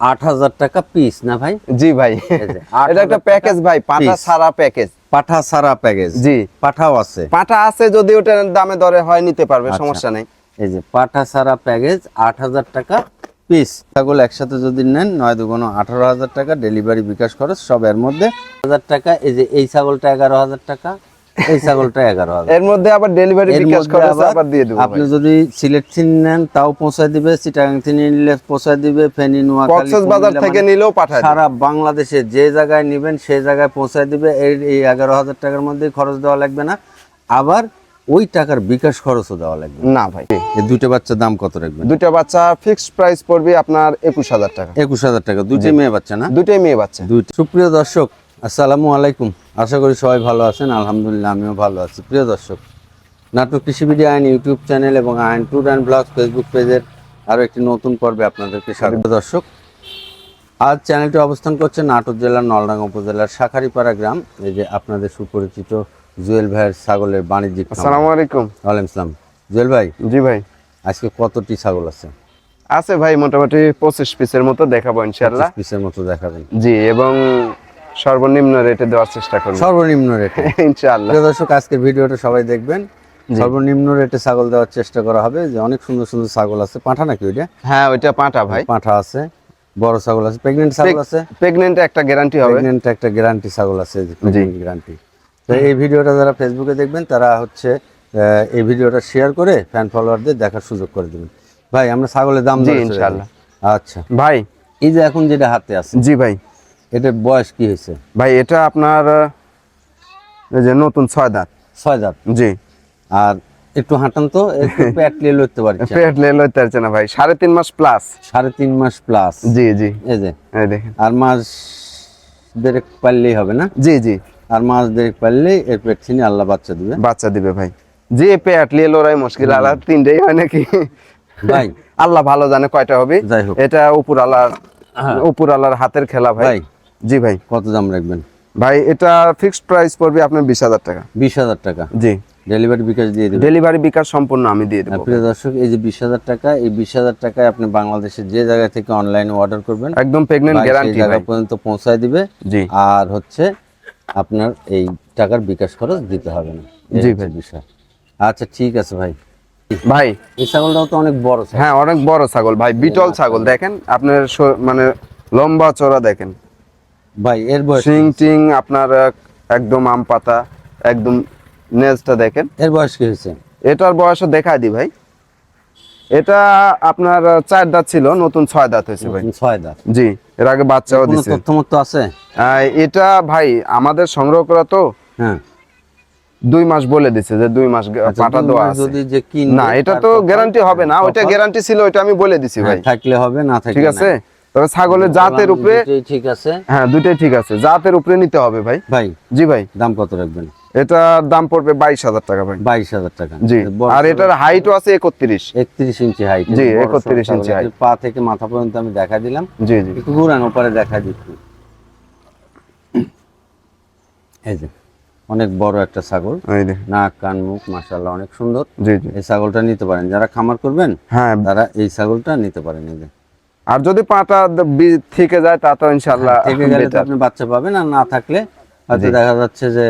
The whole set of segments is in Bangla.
আট হাজার টাকা পিস না ভাই? জি ভাই। এটা একটা প্যাকেজ ভাই পাঠা সারা প্যাকেজ পাঠা সারা প্যাকেজ জি। পাঠাও আছে। পাঠা আছে যদি ওটার দামে দরে হয় নিতে পারবে আচ্ছা। সমস্যা নেই। এই যে পাঠা সারা প্যাকেজ আট হাজার টাকা পিস ছাগল একসাথে যদি নেন নয় দুগুণ আঠারো হাজার টাকা ডেলিভারি বিকাশ খরচ সব এর মধ্যে। হাজার টাকা এই যে এই ছাগলটা এগারো হাজার টাকা। এই ছাগলটা এগারো হাজার। এর মধ্যে আবার ডেলিভারি বিকাশ খরচ আবার দিয়ে দেবো আপনি যদি সিলেট নেন তাও পৌঁছায় দিবে চিটাগাং থেকে নিলে পৌঁছায় দিবে ফেনী নোয়াখালী কুমিল্লা থেকে মানে নিলেও পাঠায় সারা বাংলাদেশে যে জায়গায় নেবেন সেই জায়গায় পৌঁছায় দিবে। এই এগারো হাজার টাকার মধ্যে খরচ দেওয়া লাগবে না। আবার ওই টাকার বিকাশ খরচও দেওয়া লাগবে না। ভাই। এই দুটো বাচ্চার দাম কত রাখবেন? দুইটা বাচ্চা ফিক্সড প্রাইস পড়বে আপনার একুশ হাজার টাকা। একুশ হাজার টাকা। দুটি মেয়ে বাচ্চা না? দুইটাই মেয়ে বাচ্চা। দুইটি। সুপ্রিয় দর্শক আসসালামু আলাইকুম। আশা করি সবাই ভালো আছেন আলহামদুলিল্লাহ আমিও ভালো আছি। প্রিয় দর্শক নাটক কৃষি ভিডিও আইন ইউটিউব চ্যানেল এবং আইন ট্যুর অ্যান্ড ব্লগ ফেসবুক পেজের আরও একটি নতুন পর্বে আপনাদেরকে স্বাগত। দর্শক আজ চ্যানেলটি অবস্থান করছে নাটোর জেলার নলডাঙ্গা উপজেলার শাখারিপাড়া গ্রাম। এই যে আপনাদের সুপরিচিত জুয়েল ভাইয়ের ছাগলের বাণিজ্যিক। আসসালামু আলাইকুম। ওয়ালাইকুম আসসালাম জুয়েল ভাই জি ভাই। আজকে কতটি ছাগল আছে? আছে ভাই মোটামুটি পঁচিশ পিসের মতো দেখাবো ইনশাল্লাহ পিসের মতো দেখাবেন। জি এবং সর্বনিম্ন রেটে দেওয়ার চেষ্টা করব। সর্বনিম্ন রেটে ইনশাআল্লাহ। প্রিয় দর্শক আজকের ভিডিওটা সবাই দেখবেন। সর্বনিম্ন রেটে ছাগল দেওয়ার চেষ্টা করা হবে। যে অনেক সুন্দর সুন্দর ছাগল আছে। পাঠা নাকি ওইটা? হ্যাঁ ওইটা পাঁটা ভাই। পাঠা আছে। বড় ছাগল আছে। প্রেগনেন্ট ছাগল আছে। প্রেগনেন্ট একটা গ্যারান্টি হবে। প্রেগনেন্ট একটা গ্যারান্টি ছাগল আছে। গ্যারান্টি তো এই ভিডিওটা যারা ফেসবুকে দেখবেন তারা হচ্ছে এই ভিডিওটা শেয়ার করে ফ্যান ফলোয়ারদের দেখার সুযোগ করে দেবেন। ভাই আমরা ছাগলের দাম ইনশাআল্লাহ। আচ্ছা। ভাই। এই যে এখন যেটা হাতে আছে। জি ভাই। এটার বয়স কি হয়েছে? ভাই এটা আপনার এই যে নতুন ছয় দাঁত। ছয় দাঁত? জি। আর একটু হাঁটান তো একটু প্যাট লিয়ে লড়তে পারছে পেট লেলো পারছে না ভাই সাড়ে তিন মাস প্লাস সাড়ে তিন মাস প্লাস জি জি। এই যে। এই দেখেন। আর মাস দেড়েক পারলেই হবে না? জি জি। আর মাস দেড়েক পারলেই এর পেট ছিনে আল্লাহ বাচ্চা দিবে। বাচ্চা দিবে ভাই। যে পেট লিয়ে লড়াই মুশকিল আল্লাহ তিনটেই হয় নাকি? ভাই। আল্লাহ ভালো জানে কয়টা হবে। যাই হোক। এটা উপর আল্লাহর উপর আল্লাহর হাতের খেলা ভাই জি ভাই। কত দাম রাখবেন? ভাই এটা ফিক্সড প্রাইস পড়বে আপনার বিশ হাজার টাকা। বিশ হাজার টাকা? জি। ডেলিভারি বিকাশ দিয়ে দেবেন? ডেলিভারি বিকাশ সম্পূর্ণ আমি দিয়ে দেবো। প্রিয় দর্শক এই যে বিশ হাজার টাকা এই বিশ হাজার টাকায় আপনি বাংলাদেশের যে জায়গা থেকে অনলাইনে অর্ডার করবেন একদম প্রেগনেন্ট গ্যারান্টি জায়গা পর্যন্ত পৌঁছায় দিবে। জি। আর হচ্ছে আপনার এই টাকার বিকাশ খরচ দিতে হবে না। জি ভাই। বিষয়। আচ্ছা ঠিক আছে ভাই। ভাই এই ছাগলটাও তো অনেক বড় হ্যাঁ অনেক বড় ছাগল ভাই। বিটল ছাগল দেখেন আপনার মানে লম্বা চড়া দেখেন। ভাই এর বয়স শিং টিং আপনার একদম আম পাতা একদম নেজটা দেখেন। এর বয়স কি হয়েছে? এটার বয়সও দেখাই দি ভাই। এটা আপনার চার দাঁত ছিল নতুন ছয় দাঁত হয়েছে ভাই। ছয় দাঁত। জি এর আগে বাচ্চাও দিছে। তথ্য আছে? এটা ভাই আমাদের সংগ্রহ করা তো হ্যাঁ। দুই মাস বলে দিছে যে দুই মাস আচ্ছা, দুই দেওয়া আছে। যদি যে কিনবে, না এটা তো গ্যারান্টি হবে না ওইটা গ্যারান্টি ছিল ওইটা আমি বলে দিছি ভাই। হ্যাঁ, থাকলে হবে না থাকলে ঠিক আছে তবে ছাগলের জাতের উপরে ঠিক আছে। হ্যাঁ দুইটাই ঠিক আছে। জাতের উপরে নিতে হবে ভাই। ভাই জি ভাই। দাম কত রাখবেন? এটার দাম পড়বে বাইশ হাজার টাকা ভাই। বাইশ হাজার টাকা। জি। আর এটার হাইটও আছে একত্রিশ। একত্রিশ ইঞ্চি হাইট জি, 31 ইঞ্চি height। পা থেকে মাথা পর্যন্ত আমি দেখা দিলাম। জি জি। একটু ঘুরান ওপারে দেখা দিচ্ছি। এই যে অনেক বড় একটা ছাগল। নাক কান মুখ মাশাআল্লাহ অনেক সুন্দর। জি জি। এই ছাগলটা নিতে পারেন। যারা খামার করবেন হ্যাঁ। তারা এই ছাগলটা নিতে পারেন। এই যে আর যদি পাটা থেকে যায় তা তো ইনশাল্লাহ থেকে গেলে তো আপনি বাচ্চা পাবেন আর না থাকলে হয়তো দেখা যাচ্ছে যে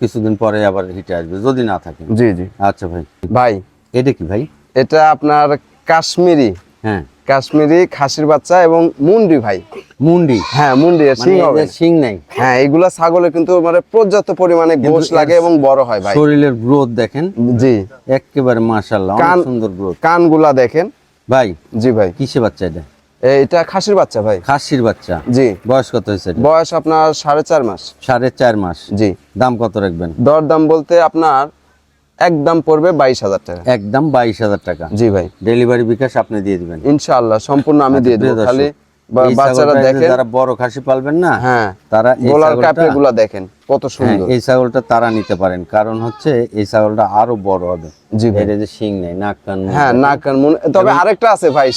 কিছুদিন পরে আবার হিটে আসবে যদি না থাকে। জি জি। আচ্ছা ভাই। ভাই। এটা কি ভাই? এটা আপনার কাশ্মীরি। হ্যাঁ। কাশ্মীরি খাসির বাচ্চা এবং মুন্ডি ভাই। মুন্ডি? হ্যাঁ মুন্ডি এর মানে শিং হবে। শিং নাই? হ্যাঁ এগুলা ছাগলে কিন্তু মানে পর্যাপ্ত পরিমাণে গোশ লাগে এবং বড় হয় ভাই। শরীরের গ্রোথ দেখেন? জি। একেবারে মাশাআল্লাহ সুন্দর গ্রোথ কানগুলা দেখেন। ভাই জি ভাই। কিসে বাচ্চা এটা? এটা খাসির বাচ্চা ভাই। খাসির বাচ্চা। জি। বয়স কত হয়েছে বয়স আপনার সাড়ে চার মাস। সাড়ে চার মাস। জি। দাম কত রাখবেন? দরদাম বলতে আপনার একদম পড়বে বাইশ হাজার টাকা। একদম বাইশ হাজার টাকা। জি ভাই। ডেলিভারি বিকাশ আপনি দিয়ে দিবেন। ইনশাআল্লাহ সম্পূর্ণ আমি দিয়ে দেবো। খালি বাচ্চারা দেখেন। যারা বড় খাসি পালবেন না হ্যাঁ তারা গোলার দেখেন কত হ্যাঁ, সুন্দর। এই ছাগলটা তারা নিতে পারেন। কারণ হচ্ছে এই ছাগলটা আরও বড় হবে। জি ভাই। যে শিং নেই নাক কান হ্যাঁ নাক কান তবে আরেকটা আছে ভাই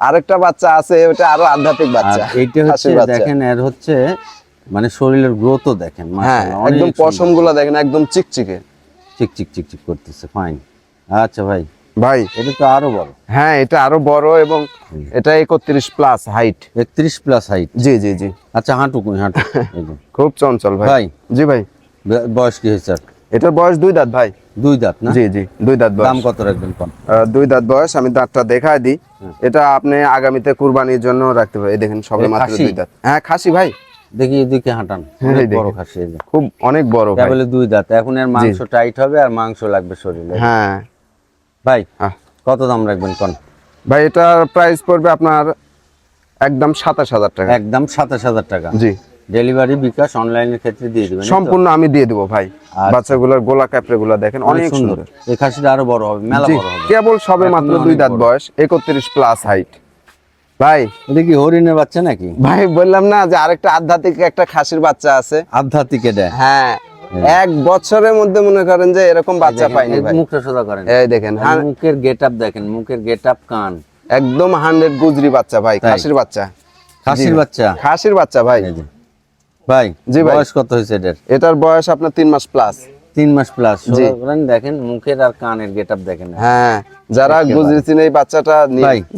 আরেকটা বাচ্চা আছে ওটা আরও আধ্যাত্মিক বাচ্চা এইটা হচ্ছে দেখেন এর হচ্ছে মানে শরীরের গ্রোথও দেখেন হ্যাঁ একদম সুন্দর। পশমগুলা দেখেন একদম চিকচিকে। চিক চিক চিক চিক করতেছে ফাইন আচ্ছা ভাই ভাই। এটা তো আরও বড়। হ্যাঁ এটা আরও বড় এবং এটা একত্রিশ প্লাস হাইট একত্রিশ প্লাস হাইট জি জি জি। আচ্ছা হাঁটু কই হাঁটু খুব চঞ্চল ভাই। ভাই। জি ভাই। বয়স কি হয়েছে? এটার বয়স দুই দাঁত ভাই। দুই দাঁত না? জি জি দুই দাঁত বয়স। দাম কত রাখবেন আহ, দুই দাঁত বয়স আমি দাঁতটা দেখায় দিই। এটা আপনি আগামীতে কুরবানির জন্য রাখতে পারেন। এই দেখেন সবে মাত্র? দুই দাঁত। হ্যাঁ খাসি ভাই। দেখি এদিকে হাঁটান। হ্যাঁ। বড় খাসি খুব অনেক বড় ভাই। দুই দাঁত। এখন এর মাংস টাইট হবে আর মাংস লাগবে শরীরে। হ্যাঁ। ভাই হ্যাঁ। কত দাম রাখবেন কোন? ভাই এটার প্রাইস পড়বে আপনার একদম সাতাশ হাজার টাকা। একদম সাতাশ হাজার টাকা। জি। ডেলিভারি বিকাশ অনলাইনের ক্ষেত্রে দিয়ে দিবেন সম্পূর্ণ আমি দিয়ে দেবো ভাই। আচ্ছা। বাচ্চাগুলোর গোলা ক্যাপড়ে গুলা দেখেন অনেক সুন্দর। এই খাসিটা আরও বড় হবে মেলা বড় হবে। কেবল সবে মাত্র দুই দাঁত বয়স একত্রিশ প্লাস হাইট ভাই। এটা কি হরিণের বাচ্চা নাকি? ভাই বললাম না যে আরেকটা আধ্যাত্মিক একটা খাসির বাচ্চা আছে। আধ্যাত্মিক এটা? হ্যাঁ এক বছরের মধ্যে মনে করেন যে এরকম বাচ্চা পাইনি ভাই। মুখটা সোজা করেন। এই দেখেন হ্যাঁ, মুখের গেট আপ দেখেন মুখের গেট আপ কান। একদম হান্ড্রেড গুজরি বাচ্চা ভাই খাসির বাচ্চা। খাসির বাচ্চা? খাসির বাচ্চা ভাই। ভাই জি বয়স কত হয়েছে এটার? এটার বয়স আপনার তিন মাস প্লাস তিন মাস প্লাস দেখেন মুখের আর কানের গেট আপ দেখেন। হ্যাঁ যারা গুজরি চিনে এই বাচ্চাটা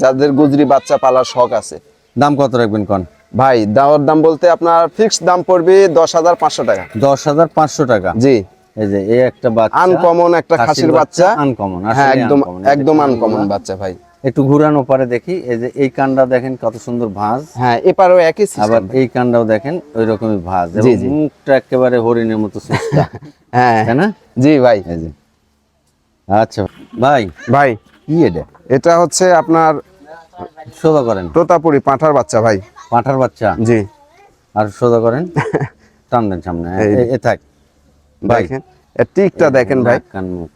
যাদের গুজরি বাচ্চা পালার শখ আছে। দাম কত রাখবেন কোন? ভাই দাওয়ার দাম বলতে আপনার ফিক্সড দাম পড়বে দশ হাজার পাঁচশো টাকা। দশ হাজার পাঁচশো টাকা? জি। এই যে এই একটা বাচ্চা আনকমন একটা খাসির বাচ্চা আনকমন হ্যাঁ একদম একদম আনকমন বাচ্চা ভাই। একটু ঘুরানো পরে দেখি। এই যে এই কানটা দেখেন কত সুন্দর ভাঁজ। হ্যাঁ এপারও একই আবার এই কানটাও দেখেন ওই রকমই ভাঁজ এবং মুখটা একেবারে হরিণের মতো হ্যাঁ। তাই না? জি ভাই। আচ্ছা ভাই। ভাই। কি এটা? এটা হচ্ছে আপনার সোজা করেন। তোতাপুরি পাঁঠার বাচ্চা ভাই। পাঁঠার বাচ্চা? জি। আর সোজা করেন। টান দেন সামনে এ- থাক। ভাই। টিকটা দেখেন ভাই। কান মুখ।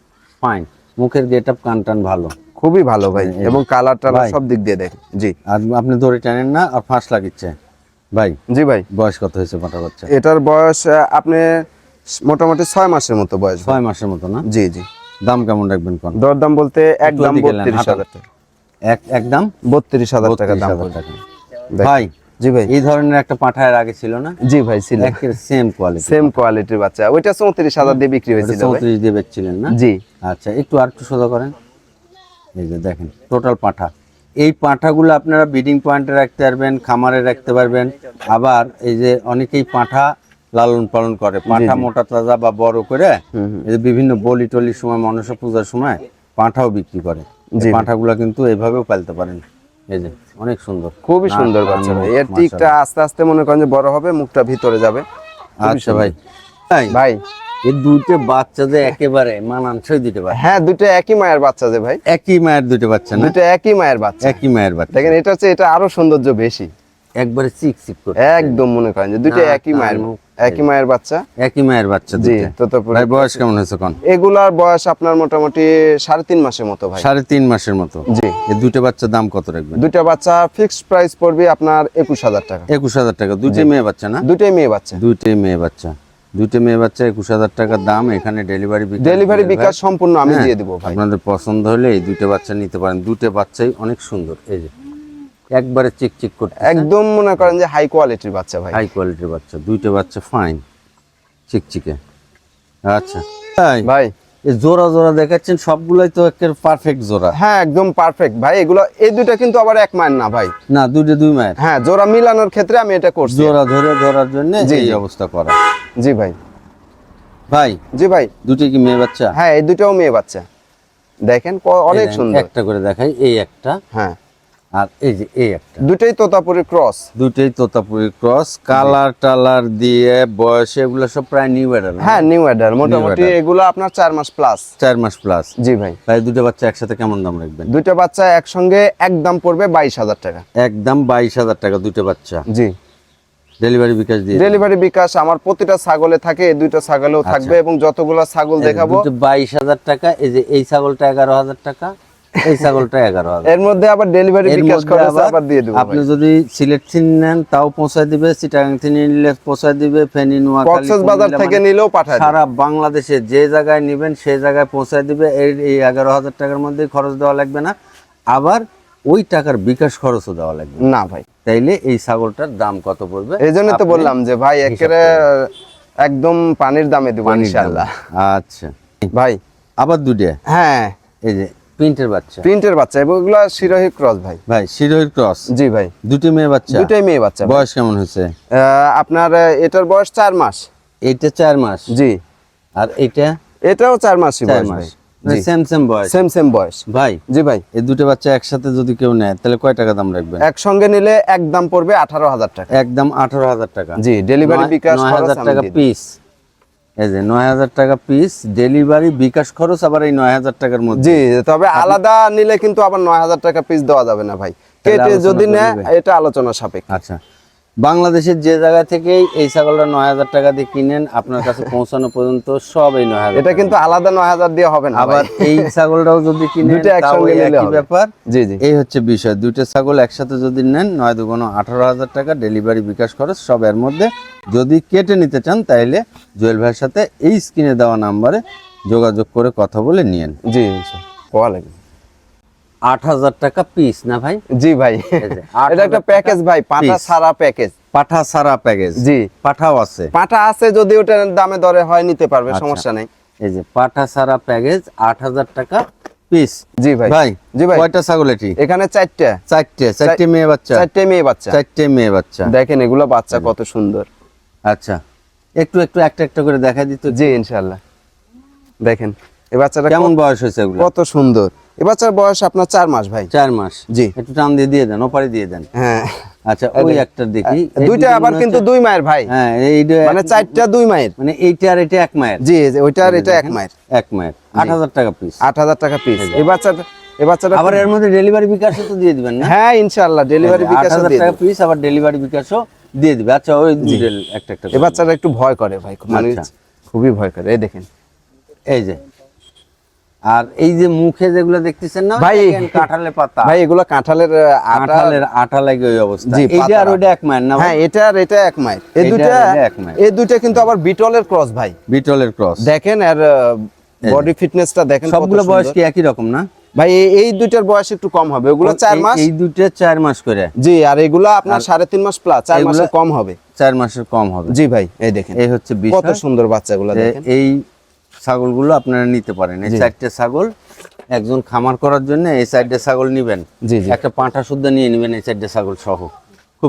ফাইন মুখের গেট আপ কান টান ভালো। খুবই ভালো ভাই এবং কালার টালার সব দিক দিয়ে দেখেন জি। আর আপনি দড়ি টানেন না আর ফাঁস লাগিচ্ছে। ভাই জি ভাই। বয়স কত হয়েছে পাঁঠার বাচ্চা এটার বয়স আপনি মোটামুটি ছয় মাসের মতো বয়স ছয় মাসের মতো না? জি জি। দাম কেমন রাখবেন কোন? দরদাম বলতে একদম ওদিকে নেন, বত্রিশ হাজার টাকা এক একদম বত্রিশ হাজার টাকা দাম 32,000 পড়বে। টাকা। দেখ- ভাই জি ভাই। এই ধরনের একটা পাঁঠা এর আগে ছিল না? জি ভাই ছিল। সেম কোয়ালিটি সেম কোয়ালিটির বাচ্চা। ওইটা চৌত্রিশ হাজার দিয়ে বিক্রি হয়েছিল চৌত্রিশ দিয়ে বেচছিলেন না? জি। আচ্ছা একটু আর একটু সোজা করেন। এই যে দেখেন টোটাল পাঁঠা। এই পাঁঠাগুলো আপনারা বিডিং পয়েন্টে রাখতে পারবেন খামারে রাখতে পারবেন। আবার এই যে অনেকেই পাঁঠা লালন পালন করে পাঁঠা মোটা তাজা বা বড় করে বিভিন্ন বলি টলির সময় মনসা পূজার সময় পাঁঠাও বিক্রি করে। পাঁঠাগুলো কিন্তু এইভাবেও পালতে পারেন। এই যে অনেক সুন্দর। খুবই সুন্দর বাচ্চা এর টিকটা আস্তে আস্তে মনে করেন যে বড় হবে মুখটা ভিতরে যাবে। আচ্ছা ভাই। ভাই। এই দুইটা বাচ্চা যে একেবারে মানানসই দিতে পারে হ্যাঁ দুটো একই মায়ের বাচ্চা যে ভাই। একই মায়ের দুটো বাচ্চা না? দুটো একই মায়ের বাচ্চা। একই মায়ের বাচ্চা। দেখেন এটা হচ্ছে এটা আরও সৌন্দর্য বেশি। একবারে চিক চিক করে একদম মনে করেন যে নাক, একই মায়ের মুখ, একই মায়ের বাচ্চা। একই মায়ের বাচ্চা জি দুইটা। তো ভাই বয়স কেমন হয়েছে কোন এগুলার বয়স আপনার মোটামুটি সাড়ে তিন মাসের মতো ভাই। সাড়ে তিন মাসের মতো। জি। এই দুটো বাচ্চার দাম কত রাখবেন? দুইটা বাচ্চা ফিক্সড প্রাইস পড়বে আপনার একুশ হাজার টাকা। একুশ হাজার টাকা। দুইটাই মেয়ে বাচ্চা না? দুটোই মেয়ে বাচ্চা। দুইটাই মেয়ে বাচ্চা। দুইটা মেয়ে বাচ্চা একুশ হাজার টাকার দাম এখানে ডেলিভারি ডেলিভারি বিকাশ সম্পূর্ণ আমি হ্যাঁ, দিয়ে দেবো ভাই। আপনাদের পছন্দ হলে এই দুইটা বাচ্চা নিতে পারেন। দুটো বাচ্চাই অনেক সুন্দর এই যে। একবারে চিক চিক করতে একদম মনে করেন যে হাই কোয়ালিটির বাচ্চা ভাই। হাই কোয়ালিটির বাচ্চা দুইটা বাচ্চা ফাইন চিকচিকে। আচ্ছা ভাই জোড়া জোড়া দেখাচ্ছেন সবগুলাই তো একের পারফেক্ট জোড়া। হ্যাঁ একদম পারফেক্ট ভাই এগুলো এই দুইটা কিন্তু আবার এক মায়ের না ভাই। না দুইটা দুই মায়ের হ্যাঁ জোড়া মিলানোর ক্ষেত্রে আমি এটা করছি। জোড়া ধরে ধরার জন্য এই অবস্থা করা। জি ভাই। ভাই জি ভাই। দুটি কি মেয়ে বাচ্চা? হ্যাঁ এই দুটাও মেয়ে বাচ্চা। দেখেন অনেক সুন্দর। একটা করে দেখাই এই একটা। হ্যাঁ। আর এই যে এই একটা। দুটাই তোতাপুরি ক্রস দুটোই তোতাপুরি ক্রস কালার টালার দিয়ে বয়সে এগুলো সব প্রায় নিউ অ্যাডাল হ্যাঁ নিউ অ্যাডার মোটামুটি এগুলো আপনার চার মাস প্লাস চার মাস প্লাস জি ভাই। ভাই দুটো বাচ্চা একসাথে কেমন দাম রাখবেন? দুইটা বাচ্চা একসঙ্গে একদম পড়বে বাইশ হাজার টাকা। একদম বাইশ হাজার টাকা দুটো বাচ্চা। জি। ডেলিভারি বিকাশ দিয়ে ডেলিভারি বিকাশ আমার প্রতিটা ছাগলে থাকে এই দুইটা ছাগলেও থাকবে এবং যতগুলো ছাগল দেখাবো বাইশ হাজার টাকা এই যে এই ছাগলটা এগারো হাজার টাকা এই ছাগলটা এগারো হাজার। এর মধ্যে আবার ডেলিভারি বিকাশ খরচ আবার দিয়ে দেবো আপনি যদি সিলেট নেন তাও পৌঁছায় দিবে চিটাগাং নিলে পৌঁছায় দিবে ফেনী নোয়াখালী বাজার থেকে মানে নিলেও পাঠায় সারা বাংলাদেশে যে জায়গায় নেবেন সেই জায়গায় পৌঁছায় দিবে। এই এই এগারো হাজার টাকার মধ্যে খরচ দেওয়া লাগবে না। আবার ওই টাকার বিকাশ খরচও দেওয়া লাগবে। না ভাই। তাইলে এই ছাগলটার দাম কত পড়বে? এই জন্য তো বললাম যে ভাই একেবারে একদম পানির দামে দেবো আচ্ছা। ভাই। আবার দুটো হ্যাঁ। এই যে প্রিন্টের বাচ্চা। প্রিন্টের বাচ্চা এবং এগুলো শিরোহী ক্রস ভাই। ভাই শিরোহির ক্রস জি ভাই। দুটি মেয়ে বাচ্চা? দুটাই মেয়ে বাচ্চা বয়স কেমন হয়েছে? আপনার এটার বয়স চার মাস। এইটা চার মাস? জি। আর এইটা? এটাও চার মাসই বয়স মাস। ভাই। সেম সেম বয়স? সেম সেম বয়স। ভাই জি ভাই। এই দুটো বাচ্চা একসাথে যদি কেউ নেয় তাহলে কয় টাকা দাম রাখবেন? একসঙ্গে নিলে একদম পড়বে আঠারো হাজার টাকা। একদম আঠারো হাজার টাকা। জি ডেলিভারি বিকাশ হাজার টাকা পিস এই যে নয় হাজার টাকা পিস ডেলিভারি বিকাশ খরচ আবার এই নয় হাজার টাকার মধ্যে। জি তবে আলাদা নিলে কিন্তু আবার নয় হাজার টাকা পিস দেওয়া যাবে না ভাই। কেটে যদি নেয় এটা আলোচনা সাপেক্ষ। আচ্ছা। বাংলাদেশের যে জায়গা থেকেই এই ছাগলটা নয় হাজার টাকা দিয়ে কিনেন আপনার কাছে পৌঁছানো পর্যন্ত সব এই নয় হাজার এটা কিন্তু আলাদা নয় হাজার দিয়ে হবে না আবার এই ছাগলটাও যদি কিনেন একই ব্যাপার। জি জি। এই হচ্ছে বিষয়। দুইটা ছাগল একসাথে যদি নেন নয় দুগুণ আঠারো হাজার টাকা ডেলিভারি বিকাশ খরচ সব এর মধ্যে। যদি কেটে নিতে চান তাইলে জুয়েল ভাইয়ের সাথে এই স্ক্রিনে দেওয়া নাম্বারে যোগাযোগ করে কথা বলে নিয়েন। জি লাগে আট হাজার টাকা পিস না ভাই? জি ভাই। এটা একটা প্যাকেজ ভাই পাটা। সারা প্যাকেজ পাঠা সারা প্যাকেজ জি। পাঠাও আছে। পাটা আছে যদি ওটার দামে দরে হয় নিতে পারবে আচ্ছা। সমস্যা নেই। এই যে পাঠা সারা প্যাকেজ আট হাজার টাকা পিস জি ভাই। ভাই জি ভাই। কয়টা ছাগল এটি? এখানে চারটা। চারটে চারটে মেয়ে বাচ্চা। চারটে মেয়ে বাচ্চা। চারটে মেয়ে বাচ্চা। দেখেন এগুলো বাচ্চা কত সুন্দর। আচ্ছা একটু একটু একটা একটা করে দেখা দিত জি ইনশাল্লাহ দেখেন এই বাচ্চাটা কেমন বয়স হয়েছে এগুলো? কত সুন্দর। এই বাচ্চার বয়স আপনার চার মাস ভাই। চার মাস। জি। একটু টান দিয়ে দিয়ে দেন ওপারে দিয়ে দেন। হ্যাঁ। আচ্ছা ওই একটা দেখি। দুইটা আবার কিন্তু দুই মায়ের ভাই। হ্যাঁ এইটা মানে চারটা দুই মায়ের। মানে এইটা আর এটা এক মায়ের। জি ওইটা আর এটা এক মায়ের। এক মায়ের। আট হাজার টাকা পিস আট হাজার টাকা পিস এই বাচ্চাটা এই বাচ্চাটা আবার এর মধ্যে ডেলিভারি বিকাশও তো দিয়ে দিবেন না? হ্যাঁ ডেলিভারি টাকা পিস আবার ডেলিভারি বিকাশও দিয়ে দিবে। আচ্ছা ওই একটা একটা এই বাচ্চাটা একটু ভয় করে ভাই মানে আচ্ছা। খুবই ভয় করে। এই দেখেন। এই যে। আর এই যে মুখে যেগুলো দেখতেছেন না ভাই, কাঁঠালের পাতা। ভাই এগুলো কাঁঠালের আহ, আটা লাগে ওই অবস্থা জি, এইটা আর ওইটা এক মায়ের না হ্যাঁ এটা আর এটা এক মায়ের এই এটা দুইটা এটা এক মায়ের। এই দুইটা কিন্তু আবার বিটলের ক্রস ভাই। বিটলের ক্রস। দেখেন আর বডি ফিটনেসটা দেখেন সবগুলো বয়স কি একই রকম না? ভাই এই- দুইটার বয়স একটু কম হবে। ওগুলো চার মাস। এই দুটো চার মাস করে। জি আর এগুলো আপনার সাড়ে তিন মাস প্লাস চার মাসের কম হবে। চার মাসের কম হবে। জি ভাই এই দেখেন। এই হচ্ছে কত সুন্দর বাচ্চাগুলো দেখেন। এই ছাগলগুলো আপনারা নিতে পারেন। এই চারটে ছাগল একজন খামার করার জন্য এই চারটে ছাগল নিবেন। জি জি। একটা পাঁঠা শুদ্ধ নিয়ে নিবেন এই চারটে ছাগল সহ।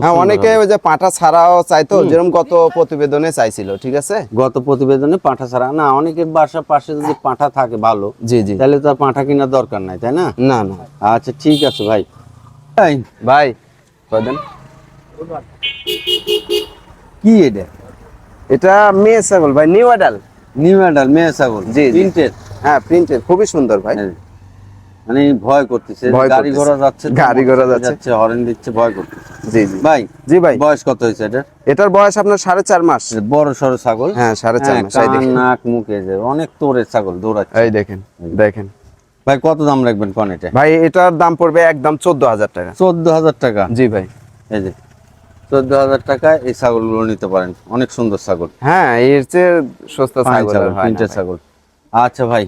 হ্যাঁ অনেকে ওই যে পাঁঠা ছাড়াও চাইতো যেরকম গত প্রতিবেদনে চাইছিল ঠিক আছে? গত প্রতিবেদনে পাঁঠা ছাড়া। না অনেকের বাসার পাশে যদি পাঁঠা থাকে ভালো জি জি। তাহলে তো পাঁঠা কেনার দরকার নাই তাই না? না না। আচ্ছা ঠিক আছে ভাই। ভাই। ভাই কয়দিন কি এটা? এটা মেয়ে ছাগল ভাই নিউ অ্যাডাল নিউ অ্যাডাল মেয়ে ছাগল জি। প্রিন্টেড হ্যাঁ প্রিন্টেড খুবই সুন্দর ভাই। মানে ভয় করতেছে। গাড়ি ঘোড়া যাচ্ছে গাড়ি ঘোড়া যাচ্ছে। হরেন দিচ্ছে ভয় করতেছে। জি জি। ভাই জি ভাই। বয়স কত হয়েছে এটা এটার বয়স আপনার সাড়ে চার মাস। বড় সড়ো ছাগল? হ্যাঁ সাড়ে চার হ্যাঁ, মাস নাক মুখে যে অনেক তোরের ছাগল দৌড়াচ্ছে। এই দেখেন দেখেন। ভাই কত দাম রাখবেন কোন এটা? ভাই এটার দাম পড়বে একদম চোদ্দ হাজার টাকা। চোদ্দ হাজার টাকা? জি ভাই। এই যে চোদ্দ হাজার টাকায় এই ছাগলগুলো নিতে পারেন। অনেক সুন্দর ছাগল। হ্যাঁ এর চেয়ে সস্তা ছাগল ছাগল তিনটে ছাগল। আচ্ছা ভাই